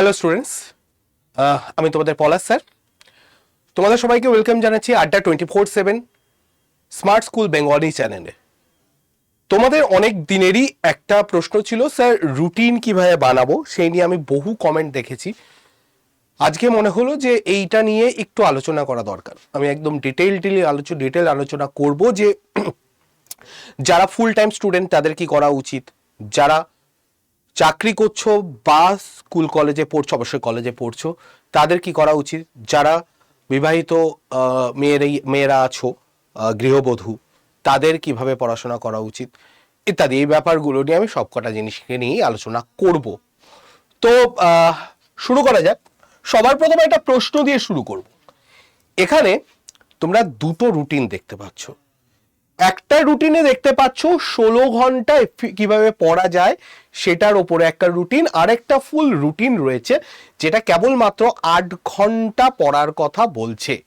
Hello students আমি তোমাদের পলাশ, sir. তোমাদের সবাইকে ওয়েলকাম জানাচ্ছি Adda twenty four seven smart school Bengali চ্যানেলে তোমাদের অনেক দিনেরই একটা প্রশ্ন ছিল, স্যার রুটিন কীভাবে বানাবো? সেই নিয়ে আমি বহু কমেন্ট দেখেছি। আজকে মনে হলো যে এইটা নিয়ে একটু আলোচনা করা দরকার। আমি একদম ডিটেইল আলোচনা ডিটেল আলোচনা করব যে যারা ফুল টাইম স্টুডেন্ট তাদের কি করা উচিত? যারা চাকরি করছ বা স্কুল কলেজে পড়ছো, অবশ্যই কলেজে পড়ছো, তাদের কি করা উচিত? যারা বিবাহিত মেয়েরাই, মেয়েরা আছো গৃহবধূ, তাদের কীভাবে পড়াশোনা করা উচিত? ইত্যাদি, এই ব্যাপারগুলো নিয়ে আমি সবকটা জিনিসকে নিয়েই আলোচনা করব। তো শুরু করা যাক। সবার প্রথমে একটা প্রশ্ন দিয়ে শুরু করব। এখানে তোমরা দুটো রুটিন দেখতে পাচ্ছ। একটা রুটিনে দেখতে পাচ্ছ, ষোলো ঘণ্টা এফি- কীভাবে পড়া যায় সেটার ওপরে একটা রুটিন আরেকটা ফুল রুটিন রয়েছে, যেটা কেবলমাত্র আট ঘণ্টা পড়ার কথা বলছে।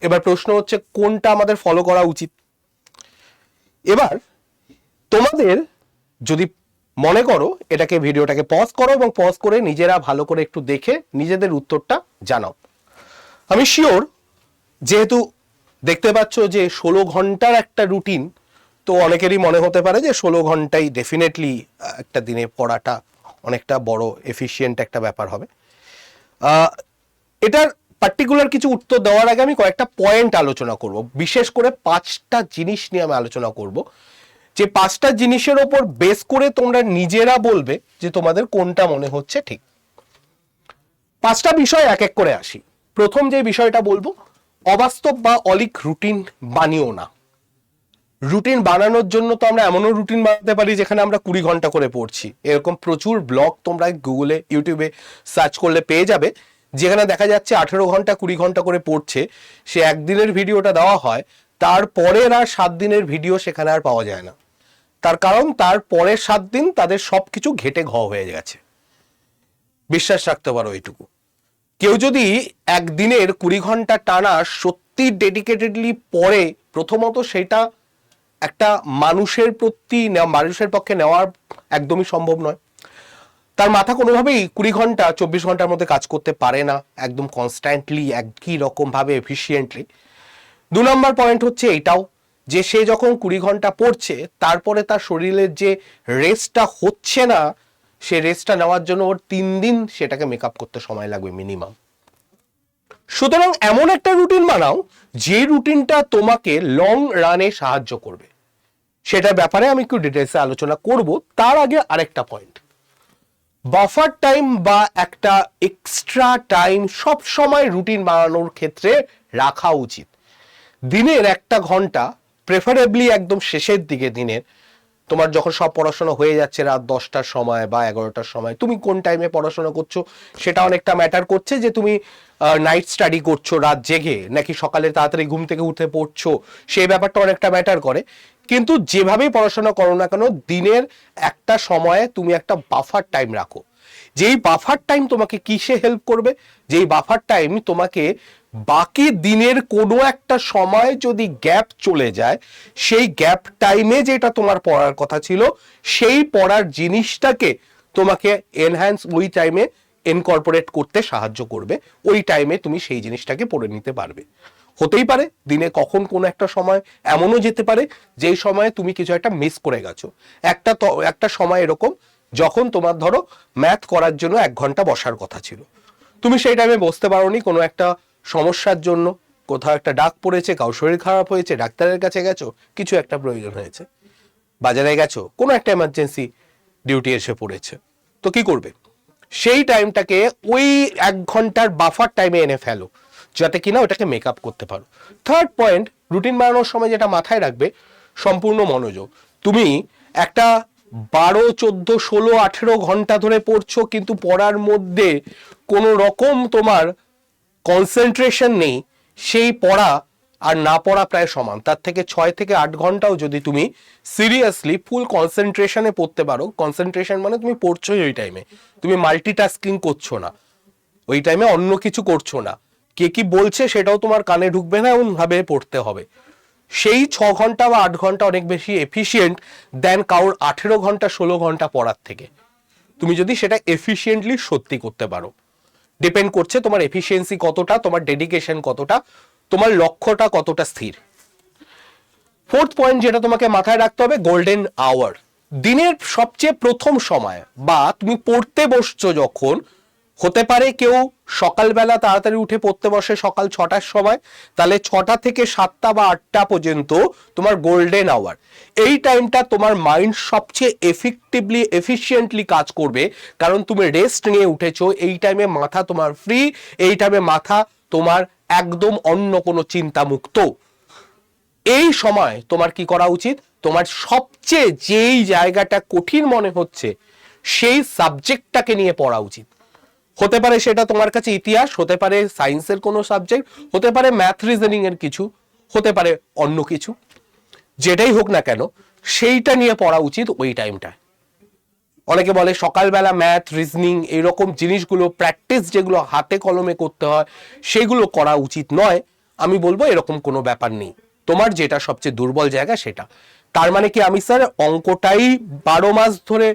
এবার প্রশ্ন হচ্ছে, কোনটা আমাদের ফলো করা উচিত? এবার, তোমাদের যদি মনে করো, এটাকে ভিডিওটাকে পজ করো এবং পজ করে নিজেরা ভালো করে একটু দেখে নিজেদের উত্তরটা জানাও। আমি শিওর যেহেতু দেখতে পাচ্ছ যে ষোলো ঘণ্টার একটা রুটিন তো অনেকেরই মনে হতে পারে যে ষোলো ঘন্টাই ডেফিনেটলি একটা দিনে পড়াটা অনেকটা বড় এফিসিয়েন্ট একটা ব্যাপার হবে। এটার পার্টিকুলার কিছু উত্তর দেওয়ার আগে আমি কয়েকটা পয়েন্ট আলোচনা করব। বিশেষ করে পাঁচটা জিনিস নিয়ে আমি আলোচনা করব। যে পাঁচটা জিনিসের ওপর বেস করে তোমরা নিজেরা বলবে যে তোমাদের কোনটা মনে হচ্ছে ঠিক। পাঁচটা বিষয় এক এক করে আসি। প্রথম যে বিষয়টা বলব অবাস্তব বা অলিক রুটিন বানিও না। রুটিন বানানোর জন্য তো আমরা এমনও রুটিন বানাতে পারি যেখানে আমরা কুড়ি ঘণ্টা করে পড়ছি। এরকম প্রচুর ব্লগ তোমরা গুগলে ইউটিউবে সার্চ করলে পেয়ে যাবে, যেখানে দেখা যাচ্ছে আঠেরো ঘণ্টা কুড়ি ঘণ্টা করে পড়ছে, সে একদিনের ভিডিওটা দেওয়া হয় তারপরের আর সাত দিনের ভিডিও সেখানে আর পাওয়া যায় না। তার কারণ তার পরের সাত দিন তাদের সব কিছু ঘেটে ঘ হয়ে গেছে। বিশ্বাস রাখতে পারো এইটুকু। কেউ যদি একদিনের কুড়ি ঘণ্টা টানা সত্যি ডেডিকেটেডলি পড়ে, প্রথমত সেটা একটা মানুষের প্রতি মানুষের পক্ষে নেওয়ার একদমই সম্ভব নয়। তার মাথা কোনোভাবেই কুড়ি ঘণ্টা, চব্বিশ ঘণ্টার মধ্যে কাজ করতে পারে না, একদম কনস্ট্যান্টলি একই রকম ভাবে এফিসিয়েন্টলি দু নম্বর পয়েন্ট হচ্ছে এটাও, যে সে যখন কুড়ি ঘণ্টা পড়ছে, তারপরে তার শরীরের যে রেস্টটা হচ্ছে না সে রেস্টটা নেওয়ার জন্য ওর তিন দিন সেটাকে মেকআপ করতে সময় লাগবে মিনিমাম সুতরাং এমন একটা রুটিন বানাও, যে রুটিনটা তোমাকে লং রানে সাহায্য করবে। সেটার ব্যাপারে আমি একটু ডিটেলসে আলোচনা করব, তার আগে আরেকটা পয়েন্ট বাফার টাইম বা একটা এক্সট্রা টাইম সব সময় রুটিন বানানোর ক্ষেত্রে রাখা উচিত। দিনের একটা ঘণ্টা প্রেফারেবলি একদম শেষের দিকে দিনের তোমার যখন সব পড়াশোনা হয়ে যাচ্ছে রাত দশটার সময় বা এগারোটার সময়, তুমি কোন টাইমে পড়াশোনা করছ? সেটা অনেকটা ম্যাটার করছে যে তুমি নাইট স্টাডি করছ, রাত জেগে, নাকি সকালে তাড়াতাড়ি ঘুম থেকে উঠে পড়ছো? সেই ব্যাপারটা অনেকটা ম্যাটার করে। কিন্তু যেভাবেই পড়াশোনা করো না কেন, দিনের একটা সময়ে তুমি একটা বাফার টাইম রাখো। যেই বাফার টাইম তোমাকে কিসে হেল্প করবে? যেই বাফার টাইম তোমাকে বাকি দিনের কোনো একটা সময় যদি গ্যাপ চলে যায়, সেই গ্যাপ টাইমে যেটা তোমার পড়ার কথা ছিল, সেই পড়ার জিনিসটাকে তোমাকে এনহ্যান্স ওই টাইমে ইনকর্পোরেট করতে সাহায্য করবে। ওই টাইমে তুমি সেই জিনিসটাকে পড়ে নিতে পারবে। হতেই পারে দিনে কখন কোনো একটা সময় এমনও যেতে পারে, যেই সময়ে তুমি কিছু একটা মিস করে গেছো। একটা একটা সময় এরকম যখন তোমার ধরো ম্যাথ করার জন্য এক ঘণ্টা বসার কথা ছিল। তুমি সেই টাইমে বসতে পারোনি কোনো একটা সমস্যার জন্য। কোথাও একটা ডাক পড়েছে কাউ শরীর খারাপ হয়েছে, ডাক্তারের কাছে গেছো, কিছু একটা প্রয়োজন হয়েছে। বাজারে গেছো, কোনো একটা এমার্জেন্সি ডিউটি এসে পড়েছে। তো কি করবে? সেই টাইমটাকে ওই এক ঘণ্টার বাফার টাইমে এনে ফেলো, যাতে কিনা ওটাকে মেকআপ করতে পারো। থার্ড পয়েন্ট রুটিন বানানোর সময় যেটা মাথায় রাখবে, সম্পূর্ণ মনোযোগ। তুমি একটা বারো, চোদ্দ, ষোলো, আঠেরো ঘণ্টা ধরে পড়ছো, কিন্তু পড়ার মধ্যে কোনো রকম তোমার কনসেন্ট্রেশন নেই, সেই পড়া আর না পড়া প্রায় সমান। তার থেকে ছয় থেকে আট ঘন্টাও যদি তুমি সিরিয়াসলি ফুল কনসেন্ট্রেশনে পড়তে পারো কনসেন্ট্রেশন মানে তুমি পড়ছোই ওই টাইমে তুমি মাল্টিটাস্কিং করছ না। ওই টাইমে অন্য কিছু করছ না। কে কি বলছে সেটাও তোমার কানে ঢুকবে না এমন ভাবে পড়তে হবে। সেই ছ ঘণ্টা বা আট ঘণ্টা অনেক বেশি এফিসিয়েন্ট দেন কারোর আঠেরো ঘণ্টা, ষোলো ঘণ্টা পড়ার থেকে। তুমি যদি সেটা এফিসিয়েন্টলি সত্যি করতে পারো। ডিপেন্ড করছে তোমার এফিসিয়েন্সি কতটা, তোমার ডেডিকেশন কতটা, তোমার লক্ষ্যটা কতটা স্থির। ফোর্থ পয়েন্ট যেটা তোমাকে মাথায় রাখতে হবে গোল্ডেন আওয়ার দিনের সবচেয়ে প্রথম সময় বা তুমি পড়তে বসছো যখন হতে পারে কেউ সকালবেলা তাড়াতাড়ি উঠে পড়তে বসে সকাল ছটার সময়, তাহলে ছটা থেকে সাতটা বা আটটা পর্যন্ত তোমার গোল্ডেন আওয়ার এই টাইমটা তোমার মাইন্ড সবচেয়ে এফেক্টিভলি এফিসিয়েন্টলি কাজ করবে, কারণ তুমি রেস্ট নিয়ে উঠেছো, এই টাইমে মাথা তোমার ফ্রি এই টাইমে মাথা তোমার একদম অন্য কোনো চিন্তা মুক্ত এই সময় তোমার কি করা উচিত? তোমার সবচেয়ে যেই জায়গাটা কঠিন মনে হচ্ছে, সেই সাবজেক্টটাকে নিয়ে পড়া উচিত। হতে পারে সেটা তোমার কাছে ইতিহাস, হতে পারে সায়েন্সের কোনো সাবজেক্ট হতে পারে ম্যাথ রিজনিং এর কিছু, হতে পারে অন্য কিছু। যেটাই হোক না কেন, সেইটা নিয়ে পড়া উচিত ওই টাইমটায় অনেকে বলে সকালবেলা ম্যাথ রিজনিং এইরকম জিনিসগুলো প্র্যাকটিস যেগুলো হাতে কলমে করতে হয়, সেগুলো করা উচিত নয়। আমি বলব এরকম কোনো ব্যাপার নেই। তোমার যেটা সবচেয়ে দুর্বল জায়গা সেটা। তার মানে কি আমি স্যার অঙ্কটাই বারো মাস ধরে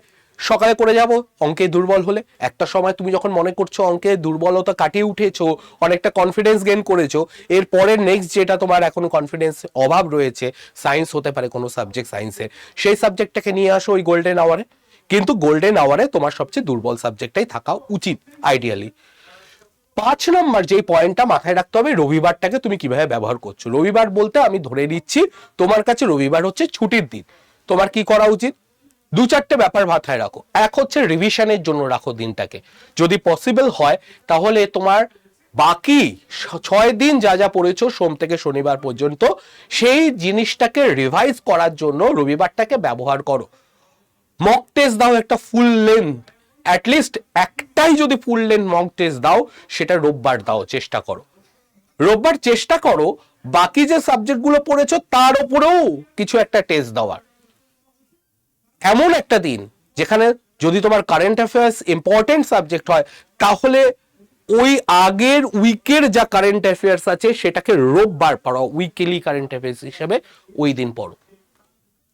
সকালে করে যাব, অঙ্কে দুর্বল হলে। একটা সময় তুমি যখন মনে করছ অঙ্কে দুর্বলতা কাটিয়ে উঠেছো, অনেকটা কনফিডেন্স গেইন করেছ, এর পরের নেক্সট যেটা তোমার এখন কনফিডেন্স অভাব রয়েছে সায়েন্স হতে পারে কোনো সাবজেক্ট সায়েন্সের সেই সাবজেক্টটাকে নিয়ে আসো ওই গোল্ডেন আওয়ারে কিন্তু গোল্ডেন আওয়ারে তোমার সবচেয়ে দুর্বল সাবজেক্টটাই থাকা উচিত আইডিয়ালি পাঁচ নম্বর যে পয়েন্টটা মাথায় রাখতে হবে, রবিবারটাকে তুমি কীভাবে ব্যবহার করছ? রবিবার বলতে আমি ধরে নিচ্ছি, তোমার কাছে রবিবার হচ্ছে ছুটির দিন। তোমার কি করা উচিত? দু চারটে ব্যাপার মাথায় রাখো। এক হচ্ছে রিভিশনের জন্য রাখো দিনটাকে। যদি পসিবল হয়, তাহলে তোমার বাকি ছয় দিন যা যা পড়েছো সোম থেকে শনিবার পর্যন্ত, সেই জিনিসটাকে রিভাইজ করার জন্য রবিবারটাকে ব্যবহার করো। মক টেস্ট দাও একটা ফুল লেন্থ অ্যাটলিস্ট একটাই যদি ফুল লেন্থ মক টেস্ট দাও, সেটা রোববার দাও, চেষ্টা করো। রোববার চেষ্টা করো, বাকি যে সাবজেক্টগুলো পড়েছো, তার উপরেও কিছু একটা টেস্ট দেওয়ার। এমন একটা দিন যেখানে যদি তোমার কারেন্ট অ্যাফেয়ার্স ইম্পর্টেন্ট সাবজেক্ট হয়, তাহলে ওই আগের উইকের যা কারেন্ট অ্যাফেয়ার্স আছে, সেটাকে রোববার পড়াও উইকেলি কারেন্ট অ্যাফেয়ার্স হিসেবে ওই দিন পড়ো।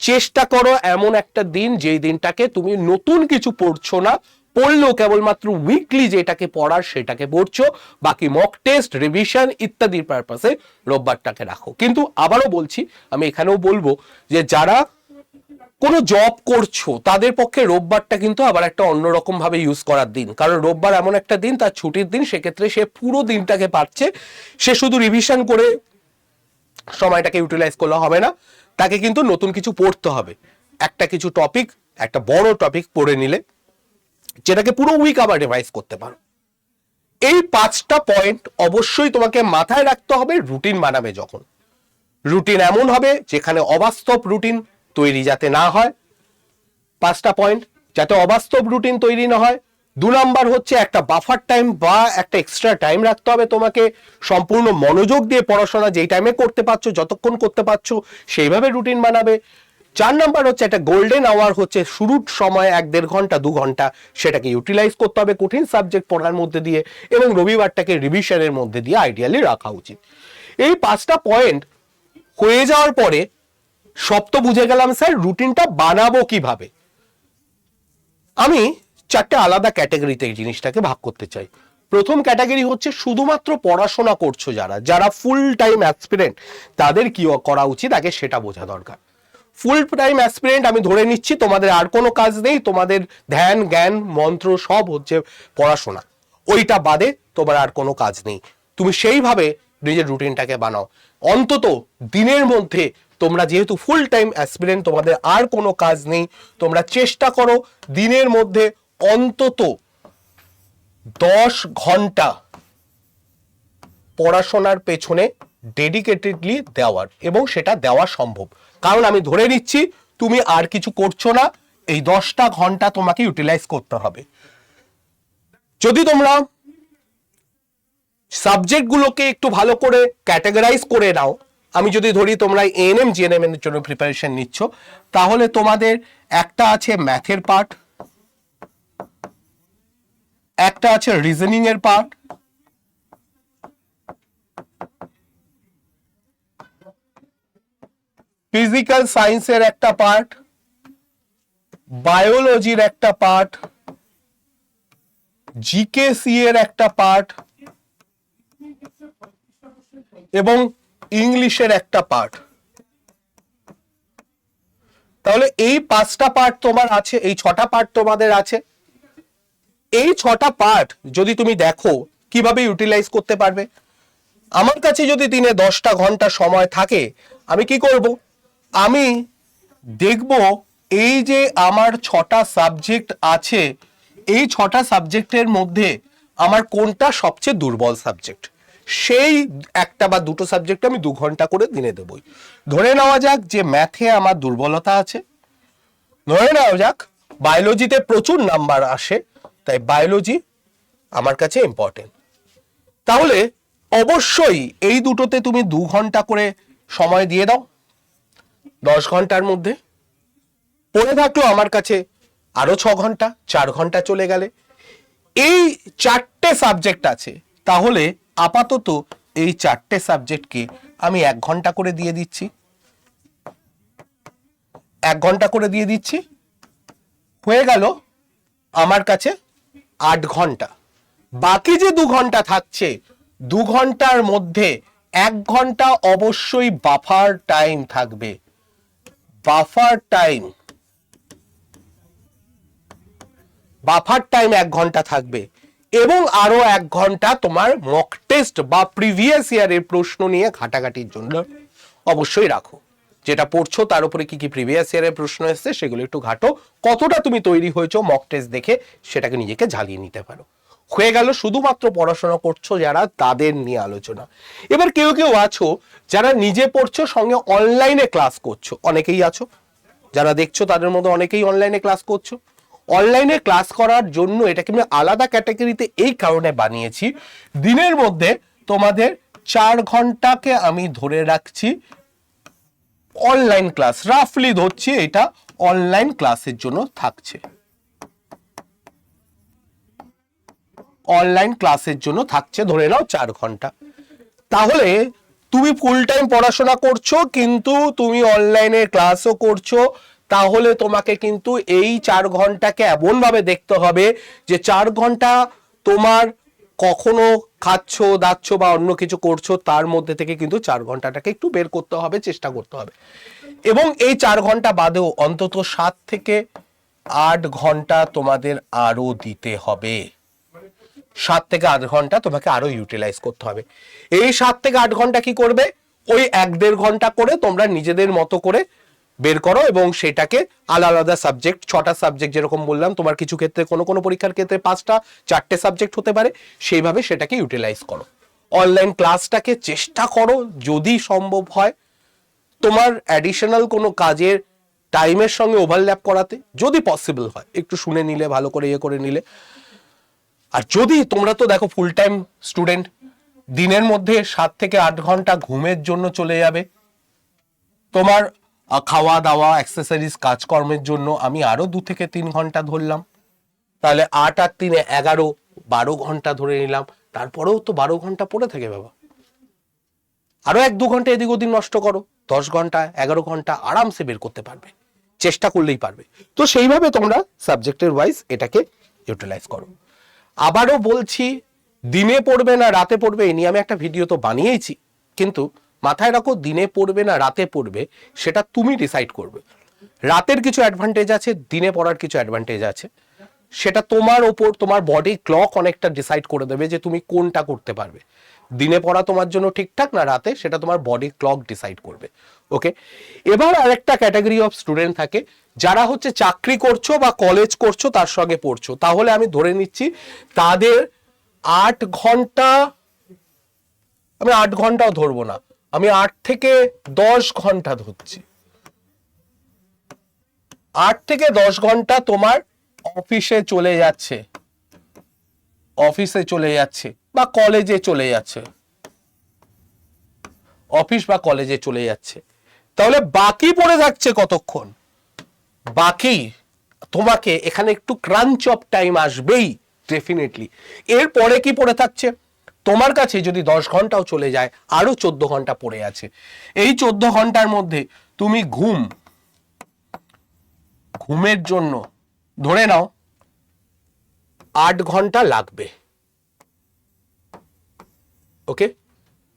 চেষ্টা করো এমন একটা দিন যেই দিনটাকে তুমি নতুন কিছু পড়ছো না, পড়লেও কেবলমাত্র উইকলি যেটাকে পড়ার সেটাকে পড়ছো, বাকি মক টেস্ট রিভিশন ইত্যাদির পারপাসে রোববারটাকে রাখো। কিন্তু আবারও বলছি, আমি এখানেও বলব যে যারা কোনো জব করছ, তাদের পক্ষে রোববারটা কিন্তু আবার একটা অন্যরকম ভাবে ইউজ করার দিন। কারণ রোববার এমন একটা দিন, তার ছুটির দিন, সেক্ষেত্রে সে পুরো দিনটাকে পাচ্ছে। সে শুধু রিভিশন করে সময়টাকে ইউটিলাইজ করলে হবে না, তাকে কিন্তু নতুন কিছু পড়তে হবে। একটা কিছু টপিক একটা বড় টপিক পড়ে নিলে, যেটাকে পুরো উইক আবার রিভাইজ করতে পারো। এই পাঁচটা পয়েন্ট অবশ্যই তোমাকে মাথায় রাখতে হবে রুটিন বানাবে যখন। রুটিন এমন হবে, যেখানে অবাস্তব রুটিন তৈরি যাতে না হয়। পাঁচটা পয়েন্ট যাতে অবাস্তব রুটিন তৈরি না হয়। দু নাম্বার হচ্ছে একটা বাফার টাইম বা একটা এক্সট্রা টাইম রাখতে হবে তোমাকে। সম্পূর্ণ মনোযোগ দিয়ে পড়াশোনা যেই টাইমে করতে পারছ, যতক্ষণ করতে পারছ, সেইভাবে রুটিন বানাবে। চার নাম্বার হচ্ছে একটা গোল্ডেন আওয়ার হচ্ছে শুরুর সময় এক দেড় ঘণ্টা, দু ঘণ্টা। সেটাকে ইউটিলাইজ করতে হবে কঠিন সাবজেক্ট পড়ার মধ্যে দিয়ে এবং রবিবারটাকে রিভিশনের মধ্যে দিয়ে আইডিয়ালি রাখা উচিত। এই পাঁচটা পয়েন্ট হয়ে যাওয়ার পরে সব তো বুঝে গেলাম, স্যার, রুটিনটা বানাবো কীভাবে? আমি চারটে আলাদা ক্যাটাগরিতে এই জিনিসটাকে ভাগ করতে চাই। প্রথম ক্যাটাগরি হচ্ছে শুধুমাত্র পড়াশোনা করছ যারা যারা ফুল টাইম অ্যাসপিরেন্ট তাদের কি করা উচিত? আগে সেটা বোঝা দরকার। ফুল টাইম অ্যাসপিরেন্ট আমি ধরে নিচ্ছি, তোমাদের আর কোনো কাজ নেই, তোমাদের ধ্যান, জ্ঞান, মন্ত্র সব হচ্ছে পড়াশোনা। ওইটা বাদে তোমার আর কোনো কাজ নেই। তুমি সেইভাবে নিজের রুটিনটাকে বানাও। অন্তত দিনের মধ্যে তোমরা যেহেতু ফুল টাইম অ্যাসপিরেন্ট তোমাদের আর কোনো কাজ নেই, তোমরা চেষ্টা করো দিনের মধ্যে অন্তত দশ ঘণ্টা পড়াশোনার পেছনে ডেডিকেটেডলি দেওয়ার এবং সেটা দেওয়া সম্ভব। কারণ আমি ধরে নিচ্ছি, তুমি আর কিছু করছ না, এই দশটা ঘণ্টা তোমাকে ইউটিলাইজ করতে হবে। যদি তোমরা সাবজেক্টগুলোকে একটু ভালো করে ক্যাটাগরাইজ করে নাও। আমি যদি ধরি তোমরা এন এএনএম জিএনএম এর জন্য প্রিপারেশন নিচ্ছ, তাহলে তোমাদের একটা আছে ম্যাথের পার্ট একটা আছে রিজনিং এর পার্ট ফিজিক্যাল সায়েন্সের একটা পার্ট বায়োলজির একটা পার্ট জিকেসি এর একটা পার্ট এবং ইংলিশের একটা পার্ট তাহলে এই পাঁচটা পার্ট তোমার আছে, এই ছটা পার্ট তোমাদের আছে। এই ছটা পার্ট যদি তুমি দেখো, কীভাবে ইউটিলাইজ করতে পারবে? আমার কাছে যদি দিনে দশটা ঘণ্টা সময় থাকে, আমি কি করব? আমি দেখব এই যে আমার ছটা সাবজেক্ট আছে, এই ছটা সাবজেক্টের মধ্যে আমার কোনটা সবচেয়ে দুর্বল সাবজেক্ট সেই একটা বা দুটো সাবজেক্ট আমি দু ঘণ্টা করে দিনে দেবই। ধরে নেওয়া যাক যে ম্যাথে আমার দুর্বলতা আছে। ধরে নেওয়া যাক বায়োলজিতে প্রচুর নাম্বার আসে, তাই বায়োলজি আমার কাছে ইম্পর্টেন্ট তাহলে অবশ্যই এই দুটোতে তুমি দু ঘণ্টা করে সময় দিয়ে দাও, দশ ঘণ্টার মধ্যে। পড়ে থাকল আমার কাছে আরও ছ ঘণ্টা, চার ঘণ্টা চলে গেলে। এই চারটে সাবজেক্ট আছে, তাহলে আপাতত এই চারটে সাবজেক্টকে আমি এক ঘণ্টা করে দিয়ে দিচ্ছি। এক ঘণ্টা করে দিয়ে দিচ্ছি। হয়ে গেল আমার কাছে আট ঘণ্টা। বাকি যে দু ঘণ্টা থাকছে, দু ঘণ্টার মধ্যে এক ঘণ্টা অবশ্যই বাফার টাইম থাকবে। Buffer time. বাফার টাইম এক ঘণ্টা থাকবে। এবং আরও এক ঘণ্টা তোমার মক টেস্ট বা প্রিভিয়াস ইয়ারের প্রশ্ন নিয়ে ঘাটাঘাটির জন্য অবশ্যই রাখো। যেটা পড়ছো, তার উপরে কি কি প্রিভিয়াস ইয়ারের প্রশ্ন এসছে, সেগুলো একটু ঘাটো। কতটা তুমি তৈরি হয়েছো মক টেস্ট দেখে, সেটাকে নিজেকে ঝালিয়ে নিতে পারো। হয়ে গেল, শুধুমাত্র পড়াশোনা করছ যারা, তাদের নিয়ে আলোচনা। এবার কেউ কেউ আছো, যারা নিজে পড়ছো, সঙ্গে অনলাইনে ক্লাস করছ। অনেকেই আছো। যারা দেখছ, তাদের মধ্যে অনেকেই অনলাইনে ক্লাস করছ। অনলাইনে ক্লাস করার জন্য এটাকে আমি আলাদা ক্যাটাগরিতে এই কারণে বানিয়েছি। দিনের মধ্যে তোমাদের চার ঘন্টাকে আমি ধরে রাখছি। অনলাইন ক্লাস রাফলি ধরছি এটা অনলাইন ক্লাসের জন্য থাকছে। অনলাইন ক্লাসের জন্য থাকছে, ধরে নাও চার ঘণ্টা। তাহলে তুমি ফুল টাইম পড়াশোনা করছ, কিন্তু তুমি অনলাইনে ক্লাসও করছ। তাহলে তোমাকে কিন্তু এই চার ঘন্টাকে এমন ভাবে দেখতে হবে যে চার ঘণ্টা তোমার কখনো খাচ্ছ, দাচ্ছ বা অন্য কিছু করছ, তার মধ্যে থেকে কিন্তু চার ঘন্টাটাকে একটু বের করতে হবে, চেষ্টা করতে হবে। এবং এই চার ঘণ্টা বাদেও অন্তত সাত থেকে আট ঘণ্টা তোমাদের আরও দিতে হবে। সাত থেকে আট ঘণ্টা তোমাকে আরও ইউটিলাইজ করতে হবে। এই সাত থেকে আট ঘণ্টা কি করবে? ওই এক দেড় ঘণ্টা করে তোমরা নিজেদের মতো করে বের করো এবং সেটাকে আলাদা আলাদা সাবজেক্ট ছটা সাবজেক্ট যেরকম বললাম, তোমার কিছু ক্ষেত্রে কোনো কোনো পরীক্ষার ক্ষেত্রে পাঁচটা, চারটে সাবজেক্ট হতে পারে, সেইভাবে সেটাকে ইউটিলাইজ করো। অনলাইন ক্লাসটাকে চেষ্টা করো যদি সম্ভব হয়। তোমার অ্যাডিশনাল কোনো কাজের টাইমের সঙ্গে ওভারল্যাপ করাতে, যদি পসিবল হয়, একটু শুনে নিলে, ভালো করে ইয়ে করে নিলে। আর যদি তোমরা তো দেখো ফুল টাইম স্টুডেন্ট দিনের মধ্যে সাত থেকে আট ঘণ্টা ঘুমের জন্য চলে যাবে। তোমার খাওয়া দাওয়া অ্যাক্সেসরিজ কাজকর্মের জন্য আমি আরও দু থেকে তিন ঘণ্টা ধরলাম। তাহলে আট আর তিনে এগারো, বারো ঘণ্টা ধরে নিলাম। তারপরেও তো বারো ঘণ্টা পড়ে থাকে বাবা। আরও এক দু ঘণ্টা এদিক ওদিক নষ্ট করো। দশ ঘণ্টা, এগারো ঘণ্টা আরামসে বের করতে পারবে। চেষ্টা করলেই পারবে। তো সেইভাবে তোমরা সাবজেক্টের ওয়াইজ এটাকে ইউটিলাইজ করো। আবারও বলছি, দিনে পড়বে না, রাতে পড়বে, এ নিয়ে আমি একটা ভিডিও তো বানিয়েছি কিন্তু মাথায় রাখো, দিনে পড়বে না, রাতে পড়বে, সেটা তুমি ডিসাইড করবে। রাতের কিছু অ্যাডভান্টেজ আছে, দিনে পড়ার কিছু অ্যাডভান্টেজ আছে। সেটা তোমার ওপর, তোমার বডি ক্লক অনেকটা ডিসাইড করে দেবে যে তুমি কোনটা করতে পারবে। দিনে পড়া তোমার জন্য ঠিকঠাক না রাতে, সেটা তোমার বডি ক্লক ডিসাইড করবে। ওকে এবার আরেকটা ক্যাটাগরি অফ স্টুডেন্ট থাকে, যারা হচ্ছে চাকরি করছ বা কলেজ করছ, তার সঙ্গে পড়ছো। তাহলে আমি ধরে নিচ্ছি, তাদের আট ঘণ্টা, আমি আট ঘন্টাও ধরবো না। আমি আট থেকে দশ ঘণ্টা ধরছি। আট থেকে দশ ঘণ্টা তোমার অফিসে চলে যাচ্ছে। অফিসে চলে যাচ্ছে বা কলেজে চলে যাচ্ছে। অফিস বা কলেজে চলে যাচ্ছে। তাহলে বাকি পড়ে থাকছে কতক্ষণ? বাকি তোমাকে এখানে একটু ক্রাঞ্চ অফ টাইম আসবেই ডেফিনেটলি এরপরে কি পড়ে থাকছে? তোমার কাছে যদি দশ ঘন্টাও চলে যায়, আরও চোদ্দ ঘণ্টা পড়ে আছে। এই চোদ্দ ঘণ্টার মধ্যে তুমি ঘুম, ঘুমের জন্য ধরে নাও, আট ঘণ্টা লাগবে। ওকে?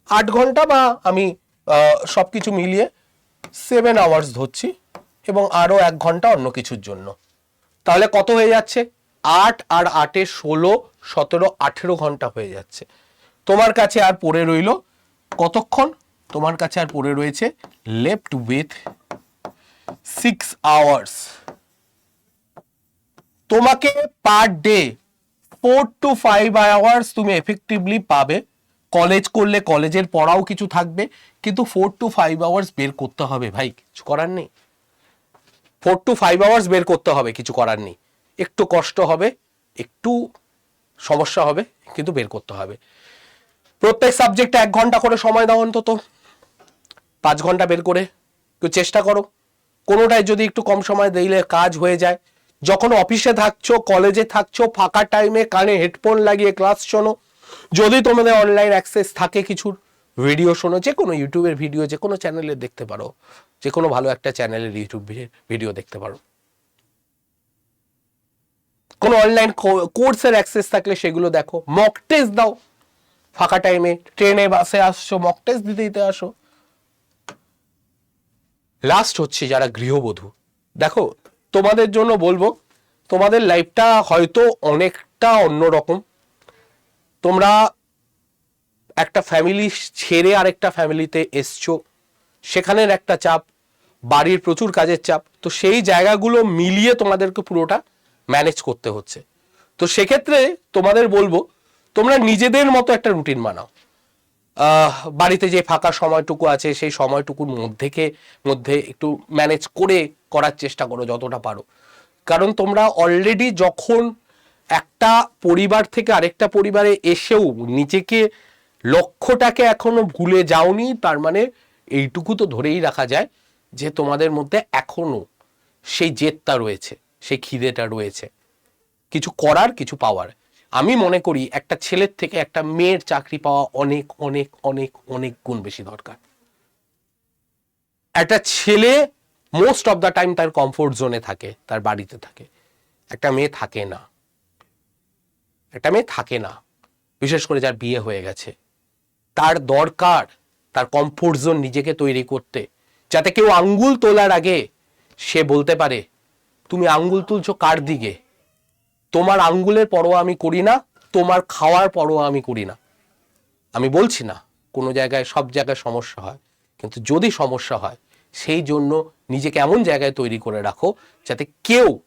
আট ঘণ্টা বা আমি সব কিছু মিলিয়ে সেভেন আওয়ার্স ধরছি এবং আরও এক ঘণ্টা অন্য কিছুর জন্য। তাহলে কত হয়ে যাচ্ছে? আট আর আটে ষোলো, সতেরো, আঠেরো ঘণ্টা হয়ে যাচ্ছে। তোমার কাছে আর পড়ে রইল কতক্ষণ? তোমার কাছে আর পড়ে রয়েছে লেফট উইথ সিক্স আওয়ার্স তোমাকে per day four to five hours তুমি এফেক্টিভলি পাবে। কলেজ করলে কলেজের পড়াও কিছু থাকবে, কিন্তু ফোর টু ফাইভ আওয়ার্স বের করতে হবে ভাই, কিছু করার নেই। ফোর টু ফাইভ আওয়ার্স বের করতে হবে, কিছু করার নেই। একটু কষ্ট হবে, একটু সমস্যা হবে, কিন্তু বের করতে হবে। প্রত্যেক সাবজেক্টে এক ঘণ্টা করে সময় দাও অন্তত। পাঁচ ঘণ্টা বের করে একটু চেষ্টা করো। কোনোটায় যদি একটু কম সময় দিলে কাজ হয়ে যায়। যখন অফিসে থাকছো কলেজে থাকছো, ফাঁকা টাইমে কানে হেডফোন লাগিয়ে ক্লাস শোনো। যদি তোমাদের অনলাইন অ্যাক্সেস থাকে কিছুর ভিডিও শোনো যে কোনো ইউটিউবের ভিডিও যে কোনো চ্যানেলে দেখতে পারো। যে কোনো ভালো একটা চ্যানেলের ইউটিউব ভিডিও দেখতে পারো। কোনো অনলাইন কোর্সের অ্যাক্সেস থাকলে সেগুলো দেখো। মক টেস্ট দাও। ফাঁকা টাইমে ট্রেনে, বাসে আসছো মক টেস্ট দিতে দিতে আসো। লাস্ট হচ্ছে যারা গৃহবধূ। দেখো, তোমাদের জন্য বলব, তোমাদের লাইফটা হয়তো অনেকটা অন্যরকম তোমরা একটা ফ্যামিলি ছেড়ে আরেকটা ফ্যামিলিতে এসছো। সেখানের একটা চাপ, বাড়ির প্রচুর কাজের চাপ। তো সেই জায়গাগুলো মিলিয়ে তোমাদেরকে পুরোটা ম্যানেজ করতে হচ্ছে। তো সেক্ষেত্রে তোমাদের বলব তোমরা নিজেদের মতো একটা রুটিন বানাও। বাড়িতে যে ফাঁকা সময়টুকু আছে, সেই সময়টুকুর মধ্যেকে, মধ্যে একটু ম্যানেজ করে করার চেষ্টা করো যতটা পারো। কারণ তোমরা অলরেডি যখন একটা পরিবার থেকে আরেকটা পরিবারে এসেও নিজেকে লক্ষ্যটাকে এখনও ভুলে যাওনি, তার মানে এইটুকু তো ধরেই রাখা যায় যে তোমাদের মধ্যে এখনও সেই জেদটা রয়েছে, সেই খিদেটা রয়েছে। কিছু করার, কিছু পাওয়ার। আমি মনে করি একটা ছেলের থেকে একটা মেয়ের চাকরি পাওয়া অনেক অনেক অনেক অনেক গুণ বেশি দরকার। একটা ছেলে মোস্ট অফ দ্য টাইম তার কমফোর্ট জোনে থাকে, তার বাড়িতে থাকে। একটা মেয়ে থাকে না। একটা মেয়ে থাকে না। বিশেষ করে যার বিয়ে হয়ে গেছে। তার দরকার, তার কমফোর্ট জোন নিজেকে তৈরি করতে। যাতে কেউ আঙ্গুল তোলার আগে সে বলতে পারে, তুমি আঙ্গুল তুলছো কার দিকে? তোমার আঙ্গুলের পরোয়া আমি করি না, তোমার খাওয়ার পরোয়া আমি করি না। আমি বলছি না, কোনো জায়গায়, সব জায়গায় সমস্যা হয়। কিন্তু যদি সমস্যা হয়, সেই জন্য নিজেকে এমন জায়গায় তৈরি করে রাখো যাতে কেউ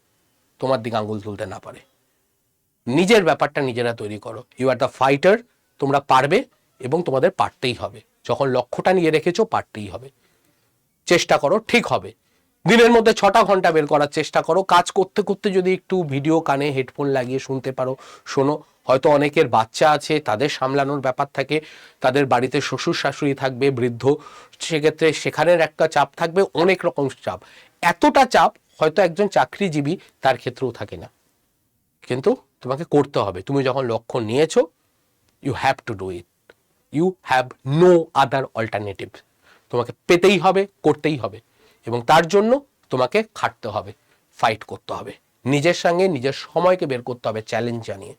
তোমার দিকে আঙ্গুল তুলতে না পারে। নিজের ব্যাপারটা নিজেরা তৈরি করো। ইউ আর দ্য ফাইটার তোমরা পারবে এবং তোমাদের পারতেই হবে। যখন লক্ষ্যটা নিয়ে রেখেছো, পারতেই হবে। চেষ্টা করো, ঠিক হবে। দিনের মধ্যে ছটা ঘণ্টা বের করার চেষ্টা করো। কাজ করতে করতে যদি একটু ভিডিও কানে হেডফোন লাগিয়ে শুনতে পারো, শোনো। হয়তো অনেকের বাচ্চা আছে, তাদের সামলানোর ব্যাপার থাকে, তাদের বাড়িতে শ্বশুর শাশুড়ি থাকবে, বৃদ্ধ। সেক্ষেত্রে সেখানের একটা চাপ থাকবে, অনেক রকম চাপ। এতটা চাপ হয়তো একজন চাকরিজীবী তার ক্ষেত্রেও থাকে না। কিন্তু তোমাকে করতে হবে। তুমি যখন লক্ষ্য নিয়েছো you have to do it you have no other alternative তোমাকে পেতেই হবে, করতেই হবে। এবং তার জন্য তোমাকে খাটতে হবে ফাইট করতে হবে। নিজের সঙ্গে নিজের সময়কে বের করতে হবে চ্যালেঞ্জ জানিয়ে।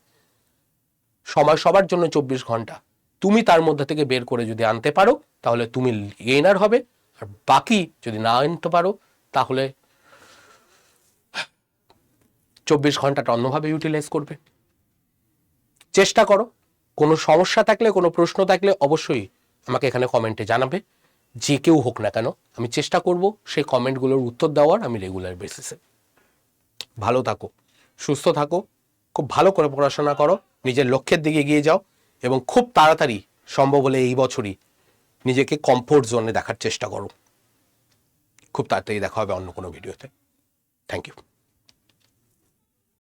সময় সবার জন্য চব্বিশ ঘণ্টা। তুমি তার মধ্যে থেকে বের করে যদি আনতে পারো, তাহলে তুমি গেইনার হবে। আর বাকি যদি না আনতে পারো, তাহলে চব্বিশ ঘন্টাটা অন্যভাবে ইউটিলাইজ করবে। চেষ্টা করো। কোনো সমস্যা থাকলে, কোনো প্রশ্ন থাকলে অবশ্যই আমাকে এখানে কমেন্টে জানাবে। যে কেউ হোক না কেন, আমি চেষ্টা করব সেই কমেন্টগুলোর উত্তর দেওয়ার আমি রেগুলার বেসিসে ভালো থাকো, সুস্থ থাকো, খুব ভালো করে পড়াশোনা করো, নিজের লক্ষ্যের দিকে এগিয়ে যাও এবং খুব তাড়াতাড়ি সম্ভব হলে এই বছরই নিজেকে কমফোর্ট জোনে দেখার চেষ্টা করো। খুব তাড়াতাড়ি দেখা হবে অন্য কোনো ভিডিওতে থ্যাংক ইউ